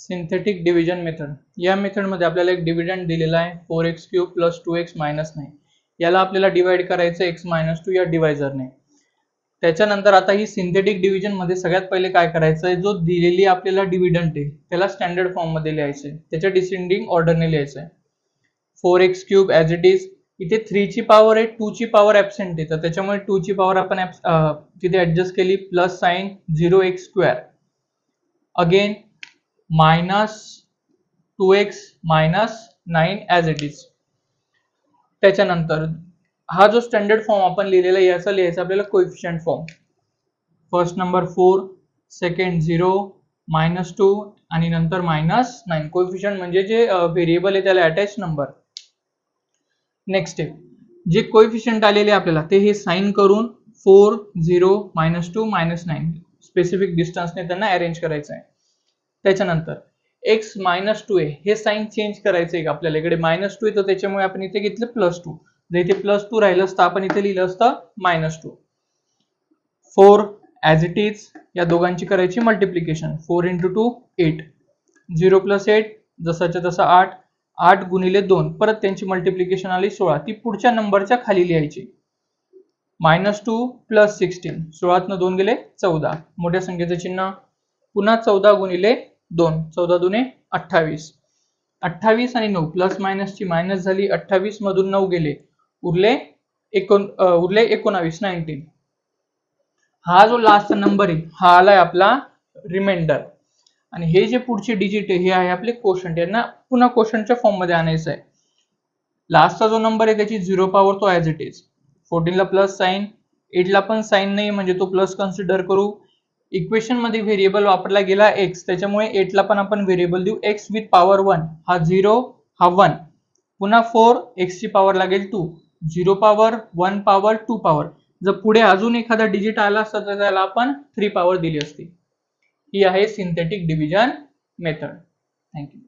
Synthetic division method या मेथडमध्ये आपल्याला एक डिव्हिडंड दिलेला आहे. Four x cube plus two x minus नाही याला आपल्याला डिवाइड करायचं एक्स मायनस टू या डिवायझरने त्याच्यानंतर आता ही सिंथेटिक डिव्हिजनमध्ये सगळ्यात पहिले काय करायचं आहे? जो दिलेली आपल्याला डिव्हिडंट आहे त्याला स्टँडर्ड फॉर्ममध्ये लिहायचं आहे. त्याच्या डिसेंडिंग ऑर्डरने लिहायचं आहे. Four x cube as it is इथे थ्रीची पॉवर आहे टूची पॉवर ॲबसेंट आहे. तर त्याच्यामुळे टूची पॉवर आपण abs- तिथे ऍडजस्ट केली. Plus sign zero x square again minus two x minus nine as it is त्याच्यानंतर हा जो स्टँडर्ड फॉर्म आपण लिहिलेला आहे याचा लिहायचा आपल्याला coefficient form first number four second zero minus two आणि नंतर मायनस नाईन कोइफिशियंट म्हणजे जे व्हेरिएबल आहे त्याला अटॅच नंबर नेक्स्ट स्टेप जे कोइफिशियंट आलेले आपल्याला ते हे साईन करून four zero minus two minus nine specific डिस्टन्सने त्यांना अरेंज करायचं आहे. त्याच्यानंतर एक्स मायनस टू आहे हे साईन चेंज करायचं आहे का आपल्याला. इकडे मायनस टू आहे तर त्याच्यामुळे आपण इथे घेतलं प्लस टू जर इथे प्लस टू राहिलं असतं आपण इथे लिहिलं असतं minus two four as it is या दोघांची करायची multiplication four into two eight zero plus eight जसाच्या तसा आठ. आठ गुणिले दोन परत त्यांची मल्टिप्लिकेशन आली सोळा. ती पुढच्या नंबरच्या खाली लिहायची. मायनस टू प्लस सिक्स्टीन सोळातनं दोन गेले चौदा. मोठ्या संख्येचं चिन्ह. पुन्हा चौदा गुणिले दोन चौदा दुने अठ्ठावीस. अठ्ठावीस आणि नऊ प्लस मायनसची मायनस झाली अठ्ठावीस मधून नऊ गेले. उरले एकोण उरले एकोणावीस नाईन्टीन हा जो लास्ट नंबर आहे हा आलाय आपला रिमाइंडर आणि हे जे पुढचे डिजिट आहे हे आहे आपले कोशंट यांना पुन्हा कोशंटच्या फॉर्ममध्ये आणायचं आहे लास्टचा जो नंबर आहे त्याची झिरो पॉवर तो ॲज इट इज फोर्टीनला प्लस साईन एटला पण साईन नाही म्हणजे तो प्लस कन्सिडर करू. इक्वेशनमध्ये व्हेरिएबल वापरला गेला एक्स त्याच्यामुळे एटला पण आपण व्हेरिएबल देऊ. एक्स विथ पॉवर वन हा झिरो हा वन पुन्हा फोर एक्सची पॉवर लागेल two zero power one power two power जर पुढे अजून एखादा डिजिट आला असता तर त्याला आपण थ्री पॉवर दिली असती. ही आहे सिंथेटिक डिव्हिजन मेथड थँक्यू